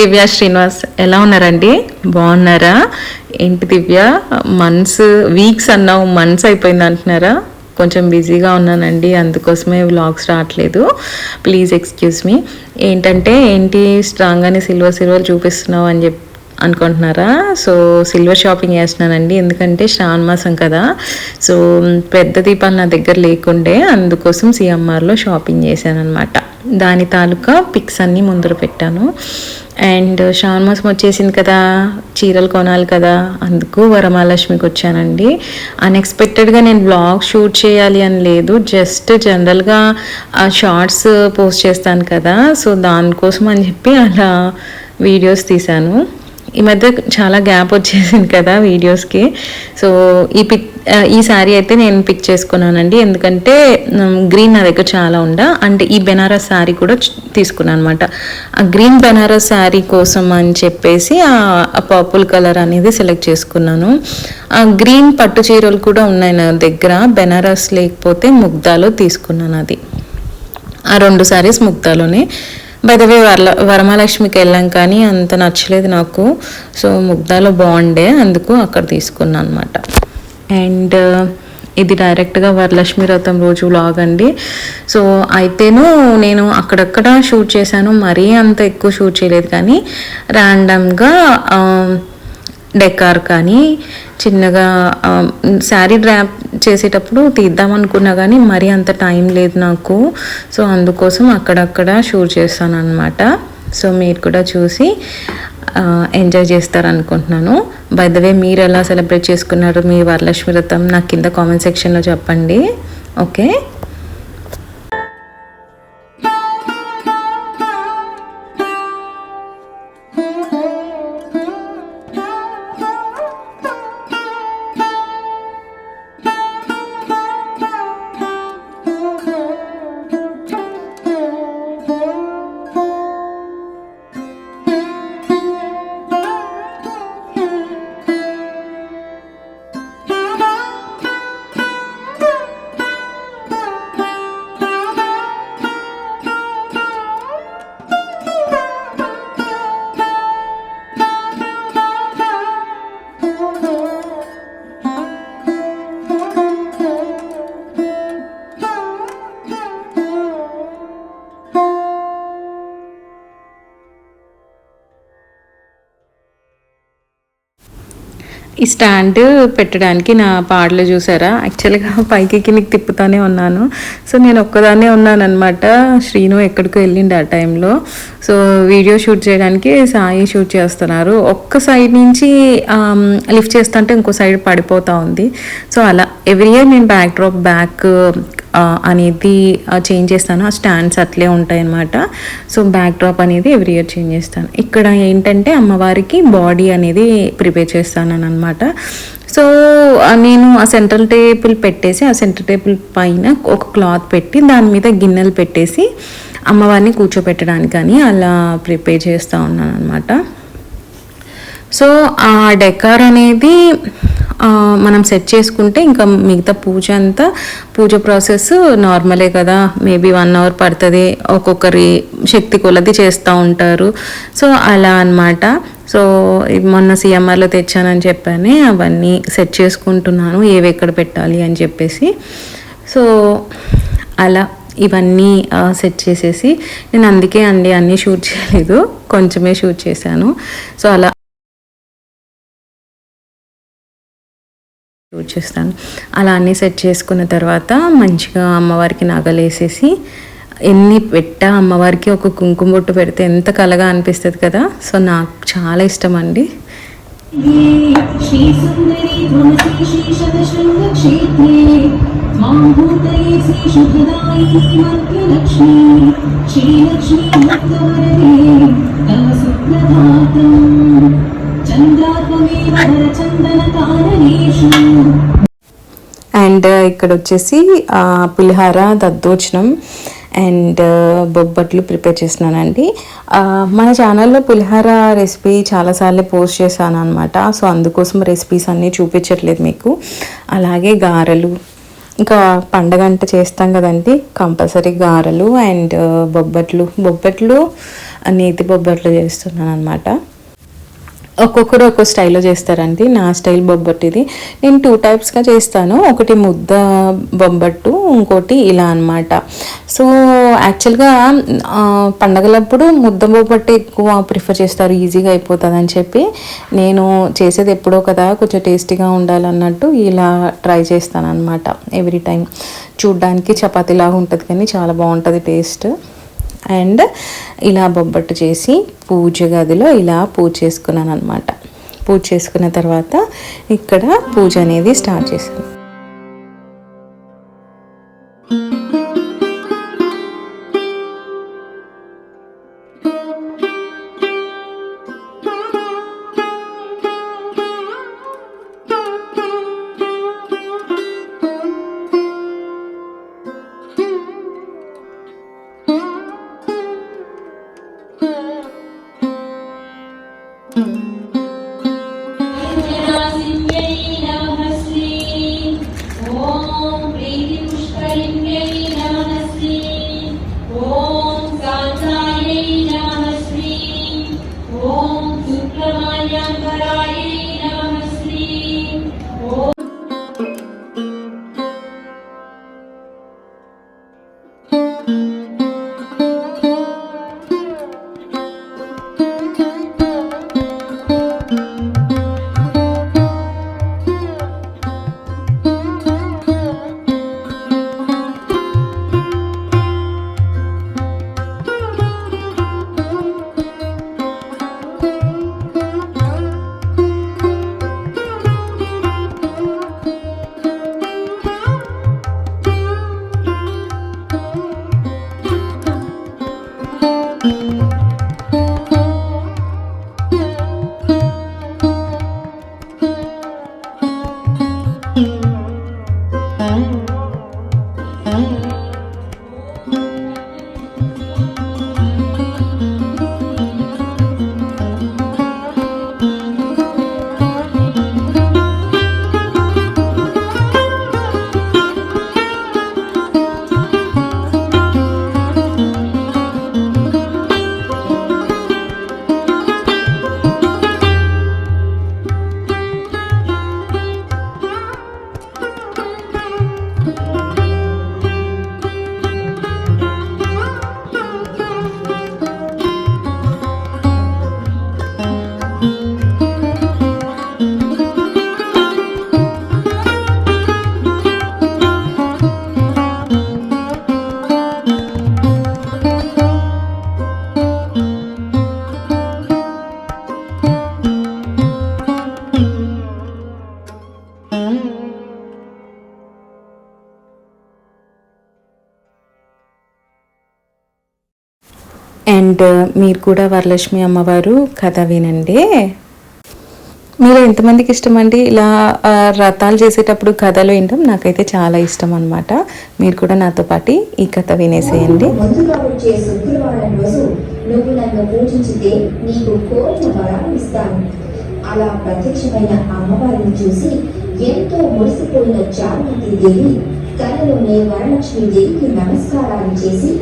దివ్య శ్రీనివాస్ ఎలా ఉన్నారండి? బాగున్నారా? ఏంటి దివ్య? మంత్స్ వీక్స్ అన్నావు మంత్స్ అయిపోయింది అంటున్నారా? కొంచెం బిజీగా ఉన్నానండి అందుకోసమే వ్లాగ్స్ రావట్లేదు. ప్లీజ్ ఎక్స్క్యూజ్ మీ ఏంటంటే ఏంటి స్ట్రాంగ్ అని సిల్వర్ సిల్వర్ చూపిస్తున్నావు అని చెప్పి అనుకుంటున్నారా? సో సిల్వర్ షాపింగ్ చేస్తున్నానండి ఎందుకంటే శ్రావణ మాసం కదా. సో పెద్ద దీపాలు నా దగ్గర లేకుండే అందుకోసం సిఎంఆర్లో షాపింగ్ చేశాను అనమాట దాని తాలూకా పిక్స్ అన్నీ ముందర పెట్టాను. అండ్ శ్రావణ మాసం వచ్చేసింది కదా చీరలు కొనాలి కదా అందుకు వరమహాలక్ష్మికి వచ్చానండి అన్ఎక్స్పెక్టెడ్గా నేను బ్లాగ్ షూట్ చేయాలి అని లేదు జస్ట్ జనరల్గా షార్ట్స్ పోస్ట్ చేస్తాను కదా సో దానికోసం అని చెప్పి అలా వీడియోస్ తీశాను. ఈ మధ్య చాలా గ్యాప్ వచ్చేసింది కదా వీడియోస్కి సో ఈ పిక్ ఈ శారీ అయితే నేను పిక్ చేసుకున్నానండి. ఎందుకంటే గ్రీన్ నా దగ్గర చాలా ఉండ. అంటే ఈ బెనారస్ శారీ కూడా తీసుకున్నాను అనమాట ఆ గ్రీన్ బెనారస్ శారీ కోసం అని చెప్పేసి ఆ పర్పుల్ కలర్ అనేది సెలెక్ట్ చేసుకున్నాను. ఆ గ్రీన్ పట్టు చీరలు కూడా ఉన్నాయి నా దగ్గర. బెనారస్ లేకపోతే ముగ్ధాలో తీసుకున్నాను అది. ఆ రెండు సారీస్ ముగ్ధాలోనే. బయటవే వరల వరమహాలక్ష్మికి వెళ్ళాం కానీ అంత నచ్చలేదు నాకు. సో ముగ్ధాలో బాగుండే అందుకు అక్కడ తీసుకున్నాను అనమాట అండ్ ఇది డైరెక్ట్గా వరలక్ష్మి వ్రతం రోజు వ్లాగ్ అండి. సో అయితేను నేను అక్కడక్కడ షూట్ చేశాను. మరీ అంత ఎక్కువ షూట్ చేయలేదు కానీ ర్యాండమ్గా డెకార్ కానీ చిన్నగా శారీ డ్రాప్ చేసేటప్పుడు తీద్దాం అనుకున్నా కానీ మరీ అంత టైం లేదు నాకు. సో అందుకోసం అక్కడక్కడ షూట్ చేస్తాను అనమాట సో మీరు కూడా చూసి ఎంజాయ్ చేస్తారనుకుంటున్నాను. బై ద వే మీరు ఎలా సెలబ్రేట్ చేసుకున్నారు మీ వరలక్ష్మి వ్రతం? నాకు కింద కామెంట్ సెక్షన్లో చెప్పండి. ఓకే? ఈ స్టాండ్ పెట్టడానికి నా పాటలు చూసారా? యాక్చువల్గా పైకి కిందకి తిప్పుతానే ఉన్నాను. సో నేను ఒక్కదాన్నే ఉన్నానమాట శ్రీను ఎక్కడికో వెళ్ళిండు ఆ టైంలో. సో వీడియో షూట్ చేయడానికి సాయి షూట్ చేస్తున్నారు. ఒక్క సైడ్ నుంచి లిఫ్ట్ చేస్తుంటే ఇంకో సైడ్ పడిపోతూ ఉంది. సో అలా ఎవ్రీ ఇయర్ నేను బ్యాక్ డ్రాప్ బ్యాక్ అనేది చేంజ్ చేస్తాను. ఆ స్టాండ్స్ అట్లే ఉంటాయన్నమాట. సో బ్యాక్ డ్రాప్ అనేది ఎవ్రీ ఇయర్ చేంజ్ చేస్తాను. ఇక్కడ ఏంటంటే అమ్మవారికి బాడీ అనేది ప్రిపేర్ చేస్తాను అనమాట సో నేను ఆ సెంట్రల్ టేబుల్ పెట్టేసి ఆ సెంట్రల్ టేబుల్ పైన ఒక క్లాత్ పెట్టి దాని మీద గిన్నెలు పెట్టేసి అమ్మవారిని కూర్చోపెట్టడానికి అని అలా ప్రిపేర్ చేస్తూ ఉన్నాను అనమాట సో ఆ డెకార్ అనేది మనం సెట్ చేసుకుంటే ఇంకా మిగతా పూజ అంతా పూజ ప్రాసెస్ నార్మలే కదా. మేబీ వన్ అవర్ పడుతుంది. ఒక్కొక్కరి శక్తి కొలది చేస్తూ ఉంటారు. సో అలా అన్నమాట. సో మొన్న సిఎంఆర్లో తెచ్చానని చెప్పాను అవన్నీ సెట్ చేసుకుంటున్నాను. ఏవి ఎక్కడ పెట్టాలి అని చెప్పేసి. సో అలా ఇవన్నీ సెట్ చేసేసి. నేను అందుకే అండి అన్నీ షూట్ చేయలేదు. కొంచెమే షూట్ చేశాను. సో అలా యూజ్ చేస్తాను. అలా అన్నీ సెట్ చేసుకున్న తర్వాత మంచిగా అమ్మవారికి నగలేసేసి ఎన్ని పెట్టా అమ్మవారికి ఒక కుంకుమ బొట్టు పెడితే ఎంత కలగా అనిపిస్తుంది కదా. సో నాకు చాలా ఇష్టం అండి అండ్ uh, ఇక్కడ వచ్చేసి పులిహార దద్దోచనం అండ్ uh, బొబ్బట్లు ప్రిపేర్ చేస్తున్నానండి. మన ఛానల్లో పులిహార రెసిపీ చాలాసార్లు పోస్ట్ చేశాను అనమాట సో అందుకోసం రెసిపీస్ అన్నీ చూపించట్లేదు మీకు. అలాగే గారెలు. ఇంకా పండగ అంటే చేస్తాం కదండి. కంపల్సరీ గారెలు అండ్ uh, బొబ్బట్లు. బొబ్బట్లు నేతి బొబ్బట్లు చేస్తున్నాను అనమాట ఒక్కొక్కరు ఒక్కో స్టైల్లో చేస్తారండి. నా స్టైల్ బొబ్బట్టు ఇది నేను టూ టైప్స్గా చేస్తాను. ఒకటి ముద్ద బొబ్బట్టు ఇంకోటి ఇలా అన్నమాట. సో యాక్చువల్గా పండగలప్పుడు ముద్ద బొబ్బట్టు ఎక్కువ ప్రిఫర్ చేస్తారు. ఈజీగా అయిపోతుంది అని చెప్పి నేను చేసేది ఎప్పుడో కదా కొంచెం టేస్టీగా ఉండాలన్నట్టు ఇలా ట్రై చేస్తాను అనమాట ఎవ్రీ టైం చూడ్డానికి చపాతీలాగా ఉంటుంది కానీ చాలా బాగుంటుంది టేస్ట్. అండ్ ఇలా బొబ్బట్టు చేసి పూజ గదిలో ఇలా పూజ చేసుకున్నాను అనమాట పూజ చేసుకున్న తర్వాత ఇక్కడ పూజ అనేది స్టార్ట్ చేశాను. Yeah. అండ్ మీరు కూడా వరలక్ష్మి అమ్మవారు కథ వినండి. మీరు ఎంతమందికి ఇష్టం అండి ఇలా రథాలు చేసేటప్పుడు కథలు వినడం నాకైతే చాలా ఇష్టం అనమాట మీరు కూడా నాతో పాటు ఈ కథ వినేసేయండి. నువ్వు నన్ను పూజించితే నీకు కోరిన వరాలు ఇస్తాను అలా ప్రత్యక్షమైన అమ్మవారిని చూసి ఎంతో మురిసిపోయిన జాగృతి దేవి కలలోనే వరలక్ష్మి దేవికి నమస్కారాలు చేసి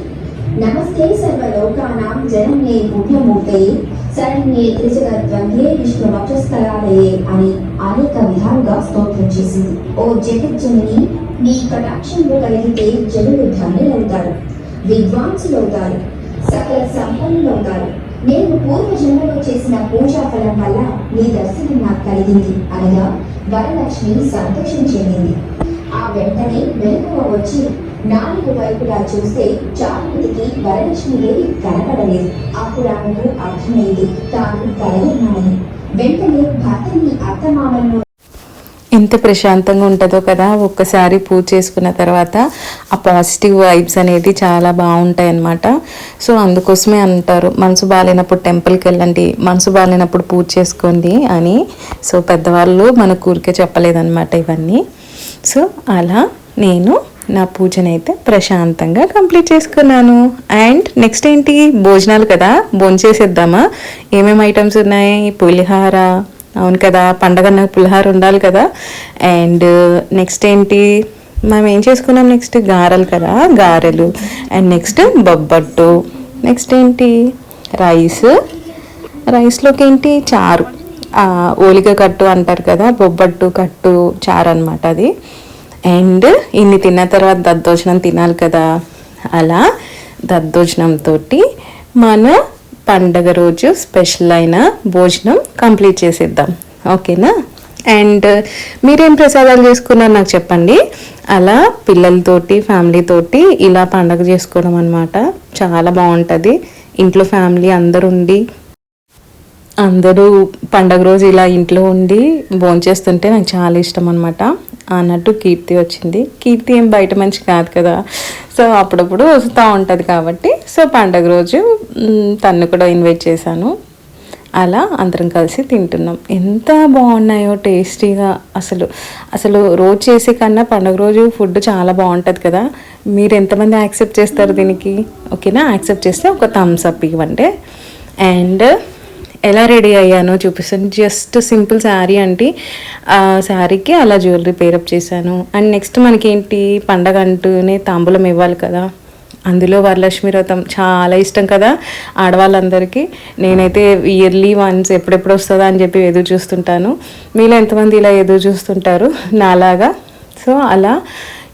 నమస్తే సర్వలోకానాం జనన్యే పుణ్యమూర్తయే శరణ్యే త్రిజగద్వందే విష్ణు వక్షస్థలాలయే అని అనేక విధాలుగా స్తోత్రం చేసింది. ఓ జగజ్జనని నీ కటాక్షంలో కలిగితే జనులు ధన్యులవుతారు విద్వాంసులవుతారు సకల సంపన్నులవుతారు. నేను పూర్వజన్మలో చేసిన పూజా ఫలం వల్ల నీ దర్శనం నాకు కలిగింది అనగా వరలక్ష్మి సంతోషం చెందింది ఆ వెంటనే వెనుకవ వచ్చి నాలుగు వైపులా చూస్తే చారుమతికి వరలక్ష్మీదేవి కనపడలేదు. అప్పుడు ఆమెకు అర్థమైంది తాను కలగన్నానని వెంటనే భర్తని అత్తమామలను ఎంత ప్రశాంతంగా ఉంటుందో కదా ఒక్కసారి పూజ చేసుకున్న తర్వాత ఆ పాజిటివ్ వైబ్స్ అనేది చాలా బాగుంటాయి అన్నమాట సో అందుకోసమే అంటారు మనసు బాగాలేనప్పుడు టెంపుల్కి వెళ్ళండి మనసు బాగాలేనప్పుడు పూజ చేసుకోండి అని. సో పెద్దవాళ్ళు మన ఊరికే చెప్పలేదన్నమాట ఇవన్నీ. సో అలా నేను నా పూజనైతే ప్రశాంతంగా కంప్లీట్ చేసుకున్నాను. అండ్ నెక్స్ట్ ఏంటి? భోజనాలు కదా. భోంచేసేద్దామా ఏమేమి ఐటమ్స్ ఉన్నాయి? పులిహార అవును కదా పండగ నాకు పులిహార ఉండాలి కదా. అండ్ నెక్స్ట్ ఏంటి? మనం ఏం చేసుకున్నాం నెక్స్ట్? గారెలు కదా గారెలు. అండ్ నెక్స్ట్ బొబ్బట్టు. నెక్స్ట్ ఏంటి? రైస్. రైస్లోకి ఏంటి? చారు. ఓలిక కట్టు అంటారు కదా బొబ్బట్టు కట్టు చారు అనమాట అది. అండ్ ఇన్ని తిన్న తర్వాత దద్దోజనం తినాలి కదా అలా దద్దోజనంతో మన పండగ రోజు స్పెషల్ అయిన భోజనం కంప్లీట్ చేసేద్దాం. ఓకేనా? అండ్ మీరేం ప్రసాదాలు చేసుకున్నారు నాకు చెప్పండి. అలా పిల్లలతోటి ఫ్యామిలీతోటి ఇలా పండగ చేసుకోవడం అనమాట చాలా బాగుంటుంది. ఇంట్లో ఫ్యామిలీ అందరు ఉండి అందరూ పండగ రోజు ఇలా ఇంట్లో ఉండి భోంచేస్తుంటే నాకు చాలా ఇష్టం అనమాట అన్నట్టు కీర్తి వచ్చింది. కీర్తి ఏం బయట మంచి కాదు కదా. సో అప్పుడప్పుడు వస్తూ ఉంటుంది కాబట్టి సో పండగ రోజు తను తన్ను కూడా ఇన్వైట్ చేశాను. అలా అందరం కలిసి తింటున్నాం. ఎంత బాగున్నాయో టేస్టీగా అసలు. అసలు రోజు చేసే కన్నా పండగ రోజు ఫుడ్ చాలా బాగుంటుంది కదా. మీరు ఎంతమంది యాక్సెప్ట్ చేస్తారు దీనికి? ఓకేనా? యాక్సెప్ట్ చేస్తే ఒక థమ్స్ అప్ ఇవ్వండి. అండ్ ఎలా రెడీ అయ్యానో చూపిస్తాను. జస్ట్ సింపుల్ శారీ అంటే. ఆ శారీకి అలా జ్యువెలరీ పేరప్ చేశాను. అండ్ నెక్స్ట్ మనకేంటి? పండగ అంటూనే తాంబూలం ఇవ్వాలి కదా. అందులో వరలక్ష్మి వ్రతం చాలా ఇష్టం కదా ఆడవాళ్ళందరికీ. నేనైతే ఇయర్లీ వన్స్ ఎప్పుడెప్పుడు వస్తుందా అని చెప్పి ఎదురు చూస్తుంటాను. మీలో ఎంతమంది ఇలా ఎదురు చూస్తుంటారు? నాలాగా. సో అలా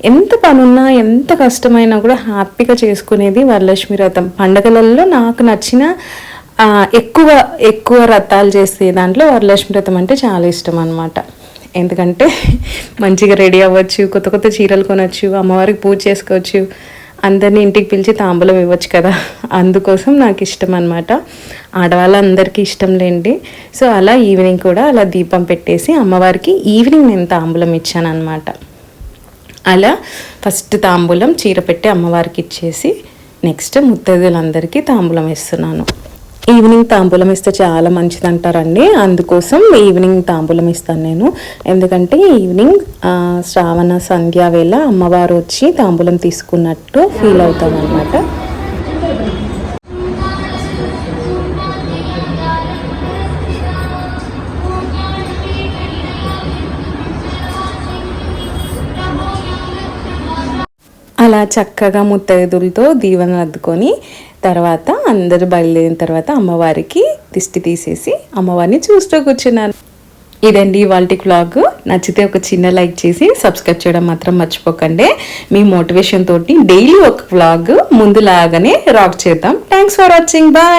ఎంత పనున్నా ఎంత కష్టమైనా కూడా హ్యాపీగా చేసుకునేది వరలక్ష్మి వ్రతం. పండగలలో నాకు నచ్చిన ఎక్కువ ఎక్కువ రథాలు చేసే దాంట్లో వరలక్ష్మి వ్రతం అంటే చాలా ఇష్టం అనమాట ఎందుకంటే మంచిగా రెడీ అవ్వచ్చు కొత్త కొత్త చీరలు కొనవచ్చు అమ్మవారికి పూజ చేసుకోవచ్చు అందరినీ ఇంటికి పిలిచి తాంబూలం ఇవ్వచ్చు కదా. అందుకోసం నాకు ఇష్టం అనమాట ఆడవాళ్ళందరికీ ఇష్టం లేండి. సో అలా ఈవినింగ్ కూడా అలా దీపం పెట్టేసి అమ్మవారికి ఈవినింగ్ నేను తాంబూలం ఇచ్చాను అనమాట అలా ఫస్ట్ తాంబూలం చీర పెట్టి అమ్మవారికి ఇచ్చేసి నెక్స్ట్ ముత్తైదులందరికీ తాంబూలం ఇస్తున్నాను ఈవినింగ్ తాంబూలం ఇస్తే చాలా మంచిది అంటారండి అందుకోసం ఈవినింగ్ తాంబూలం ఇస్తాను నేను. ఎందుకంటే ఈవినింగ్ శ్రావణ సంధ్యా వేళ అమ్మవారు వచ్చి తాంబూలం తీసుకున్నట్టు ఫీల్ అవుతాం అనమాట అలా చక్కగా ముత్తైదులతో దీవెన అద్దుకొని తర్వాత అందరూ బయలుదేరిన తర్వాత అమ్మవారికి దిష్టి తీసేసి అమ్మవారిని చూస్తూ కూర్చున్నాను. ఇదండి ఇవాళ వ్లాగ్ నచ్చితే ఒక చిన్న లైక్ చేసి సబ్స్క్రైబ్ చేయడం మాత్రం మర్చిపోకండి. మీ మోటివేషన్ తోటి డైలీ ఒక వ్లాగ్ ముందులాగానే రాక్ చేద్దాం. Thanks for watching bye